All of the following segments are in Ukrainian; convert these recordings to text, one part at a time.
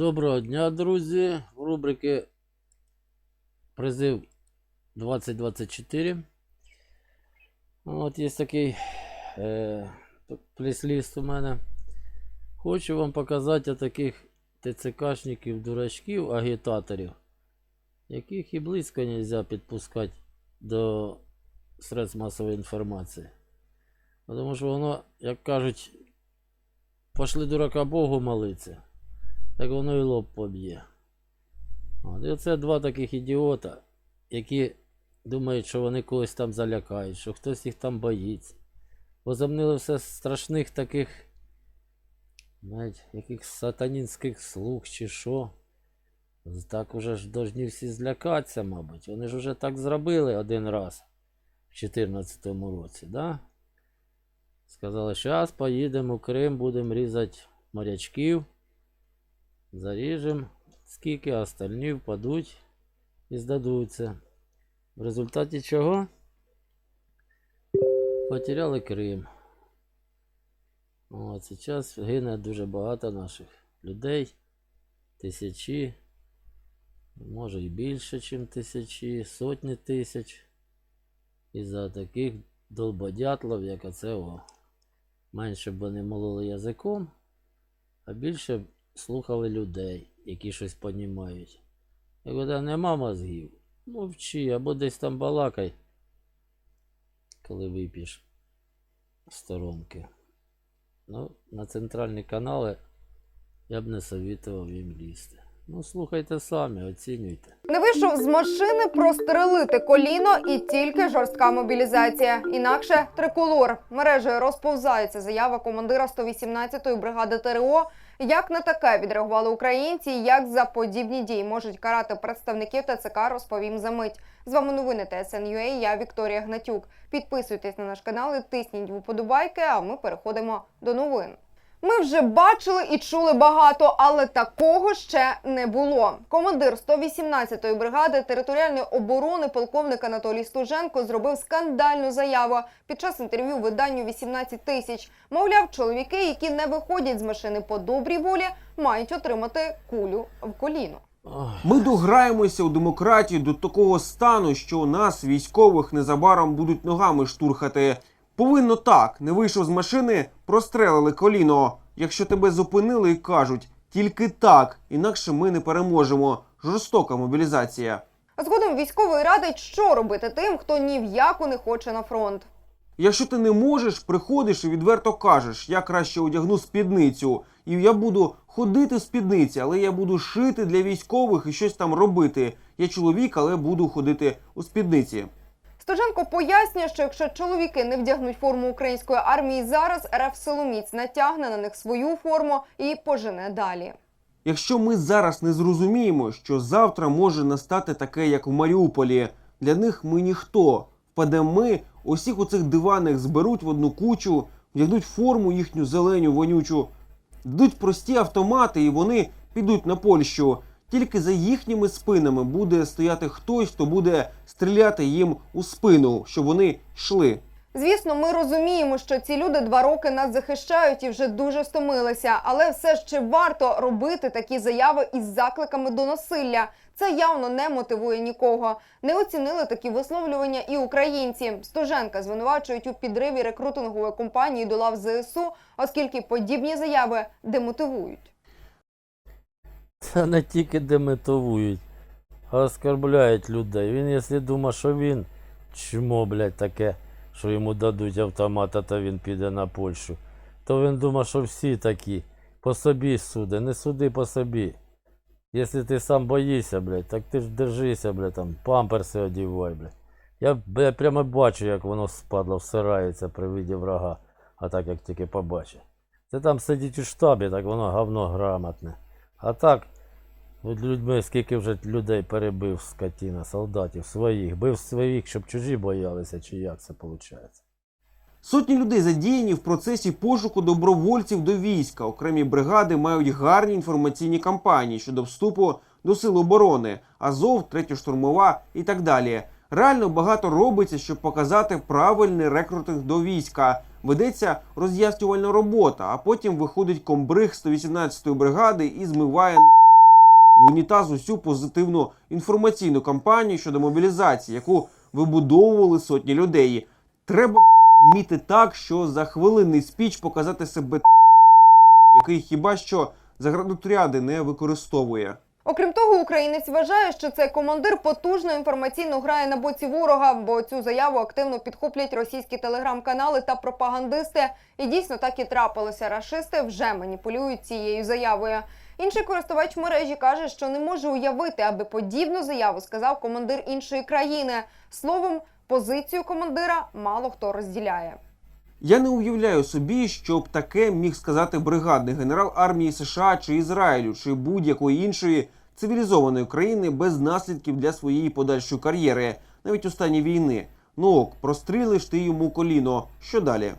Доброго дня, друзі. В рубрики Призив 2024. От є такий е, плейсліст у мене. Хочу вам показати таких ТЦКшників, дурачків, агітаторів, яких і близько не можна підпускати до средств масової інформації. Тому що воно, як кажуть, пошли дурака Богу молиться так воно і лоб поб'є. От, і оце два таких ідіота, які думають, що вони когось там залякають, що хтось їх там боїться. Возомнили все страшних таких, навіть яких сатанінських слуг чи що. Так уже ж должні всі злякатися, мабуть. Вони ж уже так зробили один раз в 2014 році, да? Сказали, зараз поїдемо в Крим, будемо різати морячків. Заріжем, скільки остальні впадуть і здадуться. В результаті чого? Потеряли Крим. От, зараз гине дуже багато наших людей. Тисячі, може і більше, ніж тисячі, сотні тисяч. І за таких долбодятлов, як оце о. Менше б вони мололи язиком, а більше б слухали людей, які щось понімають. Я коли нема мозгів, мовчи або десь там балакай, коли вип'єш сторонки. Ну, на центральні канали я б не совітував їм лізти. Ну, слухайте самі, оцінюйте. Не вийшов з машини прострелити коліно і тільки жорстка мобілізація. Інакше триколор. Мережею розповзається заява командира 118-ї бригади ТРО. Як на таке відреагували українці, як за подібні дії можуть карати представників ТЦК, розповім за мить. З вами новини ТСНЮА, я Вікторія Гнатюк. Підписуйтесь на наш канал і тисніть вподобайки, а ми переходимо до новин. Ми вже бачили і чули багато, але такого ще не було. Командир 118-ї бригади територіальної оборони полковник Анатолій Стуженко зробив скандальну заяву під час інтерв'ю виданню 18 тисяч. Мовляв, чоловіки, які не виходять з машини по добрій волі, мають отримати кулю в коліно. Ми дограємося у демократію до такого стану, що нас, військових, незабаром будуть ногами штурхати. Повинно так, не вийшов з машини, прострелили коліно. Якщо тебе зупинили і кажуть, тільки так, інакше ми не переможемо. Жорстока мобілізація. Згодом військовий радить, що робити тим, хто ні в яку не хоче на фронт. Якщо ти не можеш, приходиш і відверто кажеш, я краще одягну спідницю, і я буду ходити в спідниці, але я буду шити для військових і щось там робити. Я чоловік, але буду ходити у спідниці. Стоженко пояснює, що якщо чоловіки не вдягнуть форму української армії зараз, РФ силоміць натягне на них свою форму і пожене далі. Якщо ми зараз не зрозуміємо, що завтра може настати таке, як в Маріуполі, для них ми ніхто. Впадемо ми, усіх оцих диваних зберуть в одну кучу, вдягнуть форму їхню зеленю вонючу, дадуть прості автомати, і вони підуть на Польщу. Тільки за їхніми спинами буде стояти хтось, хто буде стріляти їм у спину, щоб вони йшли. Звісно, ми розуміємо, що ці люди два роки нас захищають і вже дуже стомилися, але все ж чи варто робити такі заяви із закликами до насилля. Це явно не мотивує нікого. Не оцінили такі висловлювання і українці. Стоженка звинувачують у підриві рекрутингової компанії до лав ЗСУ, оскільки подібні заяви демотивують. Це не тільки деметовують, а оскорбляють людей. Він, якщо думає, що він чмо, блядь, таке, що йому дадуть автомата, то він піде на Польщу, то він думає, що всі такі. По собі суди, не суди по собі. Якщо ти сам боїшся, блядь, так ти ж держися, блядь, там, памперси одівай, блядь. Я, я прямо бачу, як воно спадло, всирається при виді врага, а так як тільки побачить. Це там сидіть у штабі, так воно говно грамотне. А так, от людьми, скільки вже людей перебив скотіна, солдатів своїх, бив своїх, щоб чужі боялися, чи як це виходить. Сотні людей задіяні в процесі пошуку добровольців до війська. Окремі бригади мають гарні інформаційні кампанії щодо вступу до сил оборони, Азов, третя штурмова і так далі. Реально багато робиться, щоб показати правильний рекрутинг до війська. Ведеться роз'яснювальна робота, а потім виходить комбриг 118-ї бригади і змиває в унітаз усю позитивну інформаційну кампанію щодо мобілізації, яку вибудовували сотні людей. Треба вміти так, що за хвилинний спіч показати себе який хіба що заградотряди не використовує. Окрім того, українець вважає, що цей командир потужно інформаційно грає на боці ворога, бо цю заяву активно підхоплять російські телеграм-канали та пропагандисти. І дійсно так і трапилося. Рашисти вже маніпулюють цією заявою. Інший користувач мережі каже, що не може уявити, аби подібну заяву сказав командир іншої країни. Словом, позицію командира мало хто розділяє. Я не уявляю собі, щоб таке міг сказати бригадний генерал армії США чи Ізраїлю, чи будь-якої іншої цивілізованої країни без наслідків для своєї подальшої кар'єри, навіть у стані війни. Ну ок, прострілиш ти йому коліно. Що далі?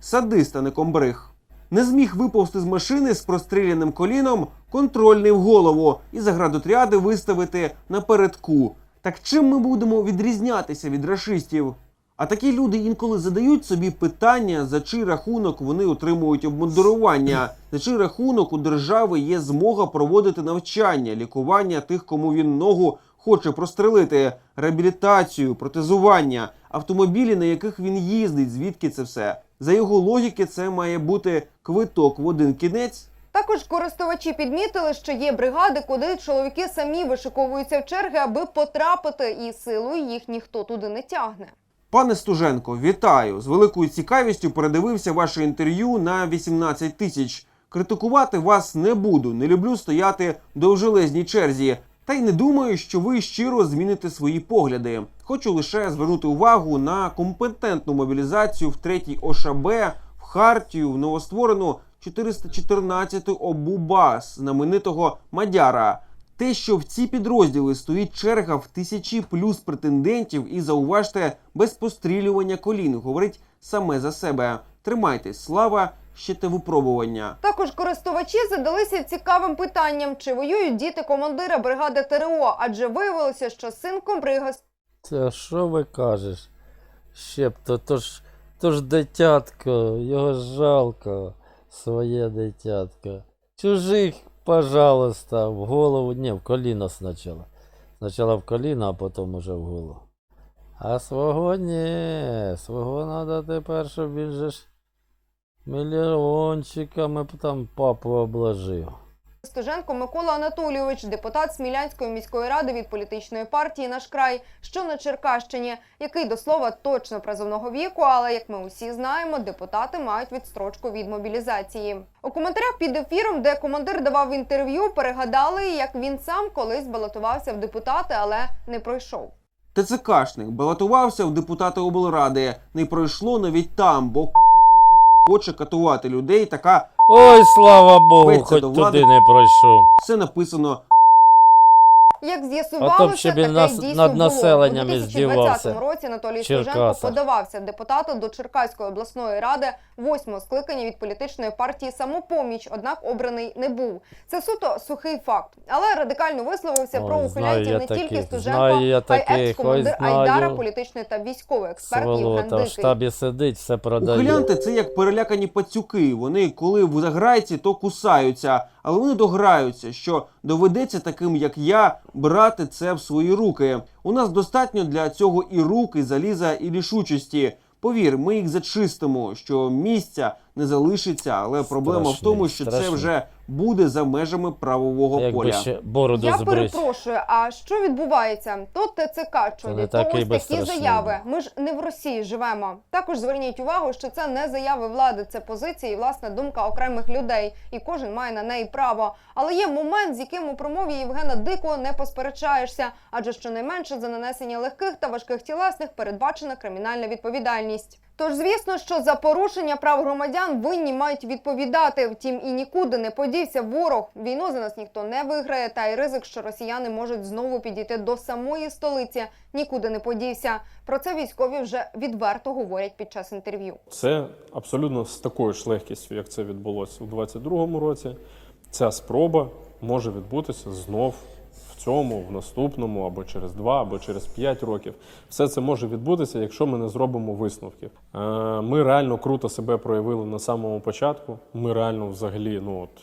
Садист, а не комбриг. Не зміг виповзти з машини з простріляним коліном контрольний в голову і заградотряди виставити напередку. Так чим ми будемо відрізнятися від рашистів? А такі люди інколи задають собі питання, за чий рахунок вони отримують обмундирування, за чий рахунок у держави є змога проводити навчання, лікування тих, кому він ногу хоче прострелити, реабілітацію, протезування, автомобілі, на яких він їздить, звідки це все. За його логіки, це має бути квиток в один кінець. Також користувачі підмітили, що є бригади, куди чоловіки самі вишиковуються в черги, аби потрапити, і силою їх ніхто туди не тягне. Пане Стуженко, вітаю! З великою цікавістю передивився ваше інтерв'ю на 18 тисяч. Критикувати вас не буду, не люблю стояти довжелезній черзі. Та й не думаю, що ви щиро зміните свої погляди. Хочу лише звернути увагу на компетентну мобілізацію в третій ОШБ, в Хартію, в новостворену 414 ОБУБАС знаменитого Мадяра. Те, що в ці підрозділи стоїть черга в тисячі плюс претендентів, і зауважте, без пострілювання колін, говорить саме за себе. Тримайтесь, слава, ще те випробування. Також користувачі задалися цікавим питанням, чи воюють діти командира бригади ТРО, адже виявилося, що син комбрига Це що ви кажеш? Щепто, то ж, то ж дитятко, його жалко, своє дитятко. Чужих, пожалуйста, в голову, не, в коліно спочатку. Спочатку в коліно, а потім уже в голову. А свого ні, свого треба тепер, щоб він же ж мільйончиками там папу обложив. Стуженко Микола Анатолійович, депутат Смілянської міської ради від політичної партії Наш край, що на Черкащині, який до слова точно призовного віку, але як ми усі знаємо, депутати мають відстрочку від мобілізації. У коментарях під ефіром, де командир давав інтерв'ю, перегадали, як він сам колись балотувався в депутати, але не пройшов. ТЦКшник балотувався в депутати облради. Не пройшло навіть там, бо хоче катувати людей. Така Ой, слава Богу, Биться хоч до влади. туди не пройшов. все написано Як А то б з'ясувалося, ще таке нас- дійсно над було. населенням У 2020 році Анатолій В Стуженко подавався в депутати до Черкаської обласної ради восьмого скликання від політичної партії «Самопоміч», однак обраний не був. Це суто сухий факт. Але радикально висловився Ой, про ухилянтів не тільки таких, Стуженко, знаю я а й екс-командир знаю. Айдара, політичний та військовий експерт Євген в штабі сидить, все продає. Ухилянти це як перелякані пацюки. Вони коли в заграйці, то кусаються, але вони дограються, що доведеться таким, як я, брати це в свої руки. У нас достатньо для цього і рук, і заліза, і рішучості. Повір, ми їх зачистимо, що місця не залишиться, але проблема в тому, що це вже буде за межами правового Якби поля. ще бороду Я збрить. перепрошую, а що відбувається? То ТЦК не то такий ось такі страшний заяви. Ми ж не в Росії живемо. Також зверніть увагу, що це не заяви влади, це позиції і власна думка окремих людей, і кожен має на неї право. Але є момент, з яким у промові Євгена Дикого не посперечаєшся, адже щонайменше за нанесення легких та важких тілесних передбачена кримінальна відповідальність. Тож, звісно, що за порушення прав громадян винні мають відповідати. Втім, і нікуди не подівся ворог. Війну за нас ніхто не виграє, та й ризик, що росіяни можуть знову підійти до самої столиці, нікуди не подівся. Про це військові вже відверто говорять під час інтерв'ю. Це абсолютно з такою ж легкістю, як це відбулося у 2022 році. Ця спроба може відбутися знов в цьому, в наступному, або через два, або через п'ять років. Все це може відбутися, якщо ми не зробимо висновків. Е, Ми реально круто себе проявили на самому початку. Ми реально взагалі, ну от.